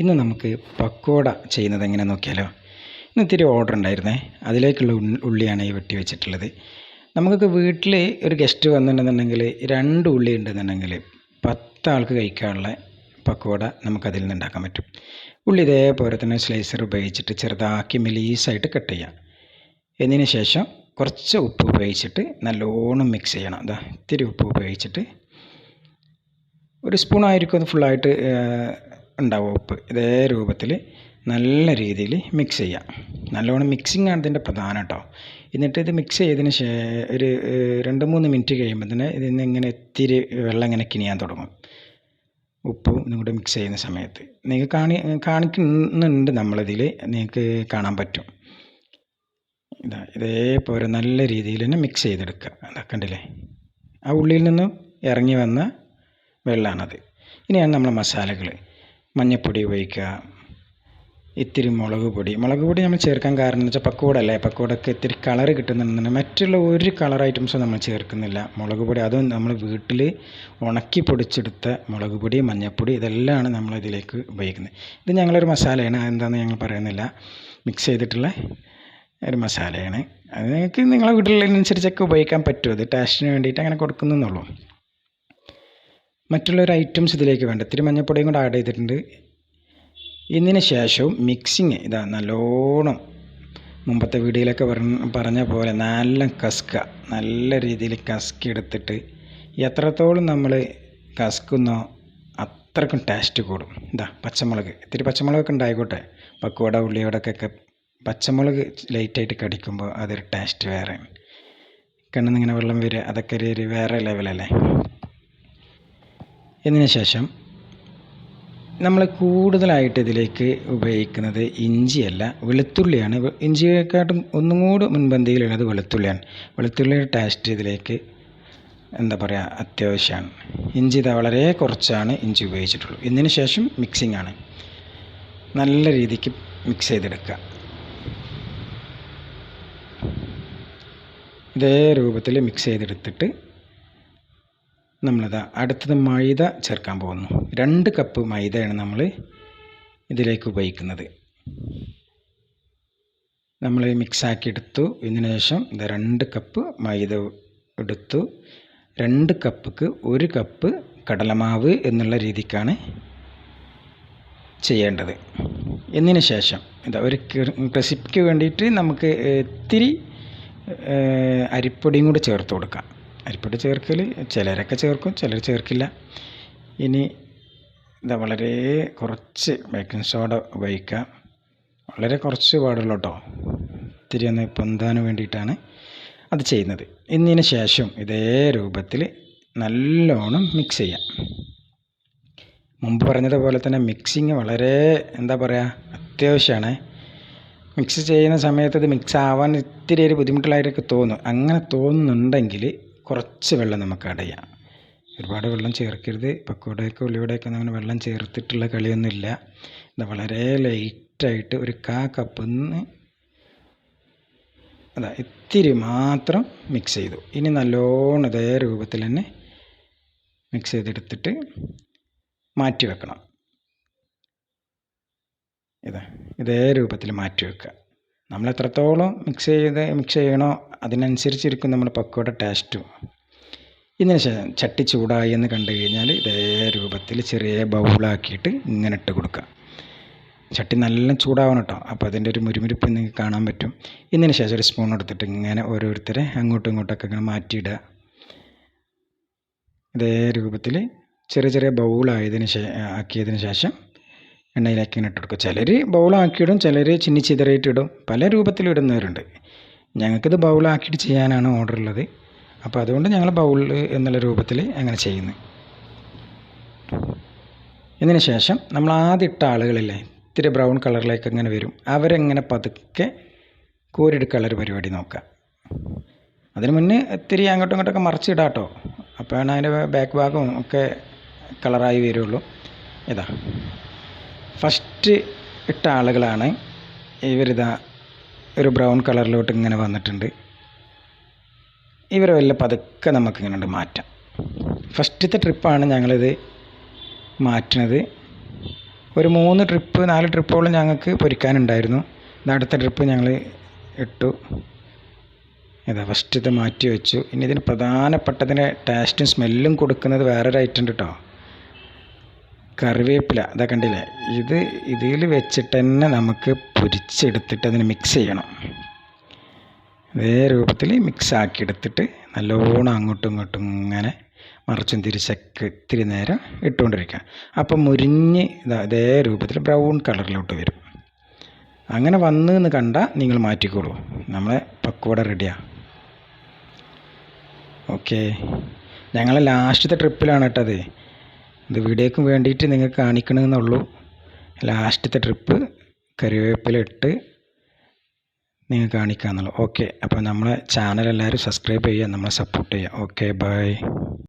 ഇന്ന് നമുക്ക് പക്കോട ചെയ്യുന്നത് എങ്ങനെ നോക്കിയാലോ? ഇന്ന് ഇത്തിരി ഓർഡർ ഉണ്ടായിരുന്നേ. അതിലേക്കുള്ള ഉള്ളിയാണ് ഈ വെട്ടി വെച്ചിട്ടുള്ളത്. നമുക്കൊക്കെ വീട്ടിൽ ഒരു ഗസ്റ്റ് വന്നിട്ടുണ്ടെന്നുണ്ടെങ്കിൽ രണ്ട് ഉള്ളി ഉണ്ടെന്നുണ്ടെങ്കിൽ പത്ത് ആൾക്ക് കഴിക്കാനുള്ള പക്കോട നമുക്കതിൽ നിന്ന് ഉണ്ടാക്കാൻ പറ്റും. ഉള്ളി ഇതേപോലെ തന്നെ സ്ലൈസർ ഉപയോഗിച്ചിട്ട് ചെറുതാക്കി മെലീസായിട്ട് കട്ട് ചെയ്യാം. എന്നതിന് ശേഷം കുറച്ച് ഉപ്പ് ഉപയോഗിച്ചിട്ട് നല്ലോണം മിക്സ് ചെയ്യണം. അതാ ഇത്തിരി ഉപ്പ് ഉപയോഗിച്ചിട്ട് ഒരു സ്പൂൺ ആയിരിക്കും അത് ഫുള്ളായിട്ട് ഉണ്ടാവും ഉപ്പ് ഇതേ രൂപത്തിൽ നല്ല രീതിയിൽ മിക്സ് ചെയ്യുക നല്ലോണം മിക്സിംഗ് ആണ് ഇതിന്റെ പ്രധാനം കേട്ടോ. എന്നിട്ട് ഇത് മിക്സ് ചെയ്തതിന് ശേ ഒരു രണ്ട് മൂന്ന് മിനിറ്റ് കഴിയുമ്പോൾ തന്നെ ഇതിൽ നിന്ന് ഇങ്ങനെ ഇത്തിരി വെള്ളം ഇങ്ങനെ കിനിയാൻ തുടങ്ങും. ഉപ്പും ഇതും കൂടെ മിക്സ് ചെയ്യുന്ന സമയത്ത്. നിങ്ങൾക്ക് കാണി കാണിക്കുന്നുണ്ട് നമ്മളിതിൽ നിങ്ങൾക്ക് കാണാൻ പറ്റും. ഇതാ ഇതേപോലെ നല്ല രീതിയിൽ തന്നെ മിക്സ് ചെയ്തെടുക്കുക. അതാ കണ്ടില്ലേ? ആ ഉള്ളിയിൽ നിന്നും ഇറങ്ങി വന്ന വെള്ളമാണത് ഇനിയാണ് നമ്മളെ മസാലകൾ മഞ്ഞൾപ്പൊടി ഉപയോഗിക്കുക. ഇത്തിരി മുളക് പൊടി. മുളക് പൊടി നമ്മൾ ചേർക്കാൻ കാരണം എന്ന് വെച്ചാൽ പക്കോടല്ലേ? പക്കോടക്ക് ഇത്തിരി കളർ കിട്ടുന്നുണ്ടെന്ന് മറ്റുള്ള ഒരു കളർ ഐറ്റംസും നമ്മൾ ചേർക്കുന്നില്ല. മുളക് പൊടി അതും നമ്മൾ വീട്ടിൽ ഉണക്കി പൊടിച്ചെടുത്ത മുളക് പൊടി മഞ്ഞൾപ്പൊടി ഇതെല്ലാമാണ് നമ്മൾ ഇതിലേക്ക് ഉപയോഗിക്കുന്നത്. ഇത് ഞങ്ങളൊരു മസാലയാണ്. എന്താണെന്ന് ഞങ്ങൾ പറയുന്നില്ല. മിക്സ് ചെയ്തിട്ടുള്ള ഒരു മസാലയാണ്. അത് നിങ്ങൾക്ക് നിങ്ങളെ വീട്ടിലുള്ളതിനനുസരിച്ചൊക്കെ ഉപയോഗിക്കാൻ പറ്റും. അത് ടേസ്റ്റിന് വേണ്ടിയിട്ട് അങ്ങനെ കൊടുക്കുന്നുള്ളൂ. മറ്റുള്ള ഒരു ഐറ്റംസ് ഇതിലേക്ക് വേണ്ട? ഇത്തിരി മഞ്ഞൾപ്പൊടിയും കൂടെ ആഡ് ചെയ്തിട്ടുണ്ട്. ഇതിന് ശേഷവും മിക്സിങ് ഇതാ നല്ലോണം മുമ്പത്തെ വീഡിയോയിലൊക്കെ പറഞ്ഞ പോലെ നല്ല കസ്ക നല്ല രീതിയിൽ കസ്കി എടുത്തിട്ട് എത്രത്തോളം നമ്മൾ കസ്ക്കുന്നോ അത്രക്കും ടേസ്റ്റ് കൂടും. ഇതാ പച്ചമുളക് ഇത്തിരി പച്ചമുളകൊക്കെ ഉണ്ടായിക്കോട്ടെ. പക്കോട ഉള്ളിയോടൊക്കെ പച്ചമുളക് ലൈറ്റായിട്ട് കടിക്കുമ്പോൾ അതൊരു ടേസ്റ്റ് വേറെ. കണ്ണിന്ന് ഇങ്ങനെ വെള്ളം വരിക അതൊക്കെ ഒരു വേറെ ലെവലല്ലേ ഇതിന് ശേഷം നമ്മൾ കൂടുതലായിട്ട് ഇതിലേക്ക് ഉപയോഗിക്കുന്നത് ഇഞ്ചിയല്ല വെളുത്തുള്ളിയാണ്. ഇഞ്ചിയെക്കാട്ടും ഒന്നും കൂടി മുൻപന്തിയിലുള്ളത് വെളുത്തുള്ളിയാണ്. വെളുത്തുള്ളിയുടെ ടേസ്റ്റ് ഇതിലേക്ക് എന്താ പറയുക അത്യാവശ്യമാണ്. ഇഞ്ചി വളരെ കുറച്ചാണ് ഇഞ്ചി ഉപയോഗിച്ചിട്ടുള്ളൂ. ഇതിന് ശേഷം മിക്സിംഗ് ആണ്. നല്ല രീതിക്ക് മിക്സ് ചെയ്തെടുക്കുക. ഇതേ രൂപത്തിൽ മിക്സ് ചെയ്തെടുത്തിട്ട് നമ്മളിതാ അടുത്തത് മൈദ ചേർക്കാൻ പോകുന്നു. രണ്ട് കപ്പ് മൈദയാണ് നമ്മൾ ഇതിലേക്ക് ഉപയോഗിക്കുന്നത്. നമ്മൾ മിക്സ് ആക്കി എടുത്തു. ഇതിന് ശേഷം ഇത് രണ്ട് കപ്പ് മൈദ എടുത്തു. രണ്ട് കപ്പ്ക്ക് ഒരു കപ്പ് കടലമാവ് എന്നുള്ള രീതിക്കാണ് ചെയ്യേണ്ടത്. എന്നതിന് ശേഷം ഇതാ ഒരു റെസിപ്പിക്ക് വേണ്ടിയിട്ട് നമുക്ക് ഇത്തിരി അരിപ്പൊടിയും കൂടി ചേർത്ത് കൊടുക്കാം. അരിപ്പൊടി ചേർക്കൽ ചിലരൊക്കെ ചേർക്കും ചിലർ ചേർക്കില്ല. ഇനി ഇതാ വളരെ കുറച്ച് ബേക്കിംഗ് സോഡ ഉപയോഗിക്കുക വളരെ കുറച്ച് പാടുള്ളൂ കേട്ടോ ഇത്തിരി ഒന്ന് പൊന്താൻ വേണ്ടിയിട്ടാണ് അത് ചെയ്യുന്നത്. എന്നതിന് ശേഷം ഇതേ രൂപത്തിൽ നല്ലോണം മിക്സ് ചെയ്യാം. മുമ്പ് പറഞ്ഞതുപോലെ തന്നെ മിക്സിങ് വളരെ എന്താ പറയുക അത്യാവശ്യമാണ് മിക്സ് ചെയ്യുന്ന സമയത്ത് ഇത് മിക്സ് ആവാൻ ഇത്തിരി ഒരു ബുദ്ധിമുട്ടുള്ളതായിട്ടൊക്കെ തോന്നും. അങ്ങനെ തോന്നുന്നുണ്ടെങ്കിൽ കുറച്ച് വെള്ളം നമുക്ക് ചെയ്യാം. ഒരുപാട് വെള്ളം ചേർക്കരുത്. പക്കോടയൊക്കെ ഉള്ളിവിടെയൊക്കെ അങ്ങനെ വെള്ളം ചേർത്തിട്ടുള്ള കളിയൊന്നുമില്ല ഇത് വളരെ ലൈറ്റായിട്ട് ഒരു കാ കപ്പിന്ന് അതാ ഇത്തിരി മാത്രം മിക്സ് ചെയ്തു. ഇനി നല്ലോണം ഇതേ രൂപത്തിൽ തന്നെ മിക്സ് ചെയ്തെടുത്തിട്ട് മാറ്റി വെക്കണം. ഇതാ ഇതേ രൂപത്തിൽ മാറ്റി വെക്കുക. നമ്മൾ എത്രത്തോളം മിക്സ് ചെയ്ത് മിക്സ് ചെയ്യണോ അതിനനുസരിച്ചിരിക്കും നമ്മുടെ പക്കോട ടേസ്റ്റും ഇതിന് ശേഷം ചട്ടി ചൂടായി എന്ന് കണ്ടു കഴിഞ്ഞാൽ ഇതേ രൂപത്തിൽ ചെറിയ ബൗളാക്കിയിട്ട് ഇങ്ങനെ ഇട്ട് കൊടുക്കുക. ചട്ടി നല്ല ചൂടാവണം കേട്ടോ അപ്പോൾ അതിന്റെ ഒരു മുരുമുരിപ്പ് നിങ്ങൾക്ക് കാണാൻ പറ്റും. ഇതിന് ശേഷം ഒരു സ്പൂൺ എടുത്തിട്ട് ഇങ്ങനെ ഓരോരുത്തരെ അങ്ങോട്ടും ഇങ്ങോട്ടൊക്കെ ഇങ്ങനെ മാറ്റിയിടുക. ഇതേ രൂപത്തിൽ ചെറിയ ചെറിയ ബൗളായതിന് ശേ ആക്കിയതിന് ശേഷം എണ്ണയിലേക്ക് ഇങ്ങനെ ഇട്ട് കൊടുക്കും. ചിലർ ബൗളാക്കിയിടും ചിലർ ചിന്നി ചിതറിയിട്ടിടും. പല രൂപത്തിലിടുന്നവരുണ്ട് ഞങ്ങൾക്കിത് ബൗളാക്കിയിട്ട് ചെയ്യാനാണ് ഓർഡർ ഉള്ളത്. അപ്പോൾ അതുകൊണ്ട് ഞങ്ങൾ ബൗൾ എന്നുള്ള രൂപത്തിൽ അങ്ങനെ ചെയ്യുന്നു. ഇതിന് ശേഷം നമ്മൾ ആദ്യം ഇട്ട ആളുകളില്ലേ ഇത്തിരി ബ്രൗൺ കളറിലേക്ക് അങ്ങനെ വരും. അവരെങ്ങനെ പതുക്കെ കോരിയെടുക്കാനുള്ളൊരു പരിപാടി നോക്കുക അതിന് മുന്നേ ഇത്തിരി അങ്ങോട്ടും ഇങ്ങോട്ടൊക്കെ മറിച്ചിടാം കേട്ടോ അപ്പോഴാണ് അതിന്റെ ബാക്ക് ഭാഗവും ഒക്കെ കളറായി വരുള്ളൂ. ഇതാ. ഫസ്റ്റ് ഇട്ട ആളുകളാണ് ഇവരിതാ ഒരു ബ്രൗൺ കളറിലോട്ട് ഇങ്ങനെ വന്നിട്ടുണ്ട്. ഇവരെ വല്ല പതുക്കെ നമുക്കിങ്ങനെ മാറ്റാം. ഫസ്റ്റത്തെ ട്രിപ്പാണ് ഞങ്ങളിത് മാറ്റുന്നത് ഒരു മൂന്ന് ട്രിപ്പ് നാല് ട്രിപ്പോളം ഞങ്ങൾക്ക് പൊരിക്കാനുണ്ടായിരുന്നു. അടുത്ത ട്രിപ്പ് ഞങ്ങൾ ഇട്ടു. ഇതാ ഫസ്റ്റ് ഇത് മാറ്റി വെച്ചു. ഇനി ഇതിന് പ്രധാനപ്പെട്ടതിന് ടേസ്റ്റും സ്മെല്ലും കൊടുക്കുന്നത് വേറൊരു ഐറ്റം ഉണ്ട് കേട്ടോ കറിവേപ്പില. ഇതാ കണ്ടില്ലേ? ഇത് ഇതിൽ വെച്ചിട്ട് തന്നെ നമുക്ക് പൊരിച്ചെടുത്തിട്ട് അതിന് മിക്സ് ചെയ്യണം. ഇതേ രൂപത്തിൽ മിക്സ് ആക്കി എടുത്തിട്ട് നല്ലോണം അങ്ങോട്ടും ഇങ്ങോട്ടും ഇങ്ങനെ മറിച്ചും തിരിച്ചൊക്കെ ഇത്തിരി നേരം ഇട്ടുകൊണ്ടിരിക്കുക. അപ്പം മുരിഞ്ഞ് ഇതാ ഇതേ രൂപത്തിൽ ബ്രൗൺ കളറിലോട്ട് വരും. അങ്ങനെ വന്നു എന്ന് കണ്ടാൽ നിങ്ങൾ മാറ്റിക്കോളൂ. നമ്മളെ പക്കോട റെഡിയാണ് ഓക്കെ ഞങ്ങളെ ലാസ്റ്റത്തെ ട്രിപ്പിലാണ് കേട്ടത് ഇത് വീഡിയോക്കും വേണ്ടിയിട്ട് നിങ്ങൾക്ക് കാണിക്കണമെന്നുള്ളൂ. ലാസ്റ്റത്തെ ട്രിപ്പ് കറിവേപ്പില ഇട്ട് നിങ്ങൾ കാണിക്കാമെന്നുള്ളൂ. ഓക്കെ. അപ്പോൾ നമ്മളെ ചാനൽ എല്ലാവരും സബ്സ്ക്രൈബ് ചെയ്യുക നമ്മളെ സപ്പോർട്ട് ചെയ്യുക. Okay bye.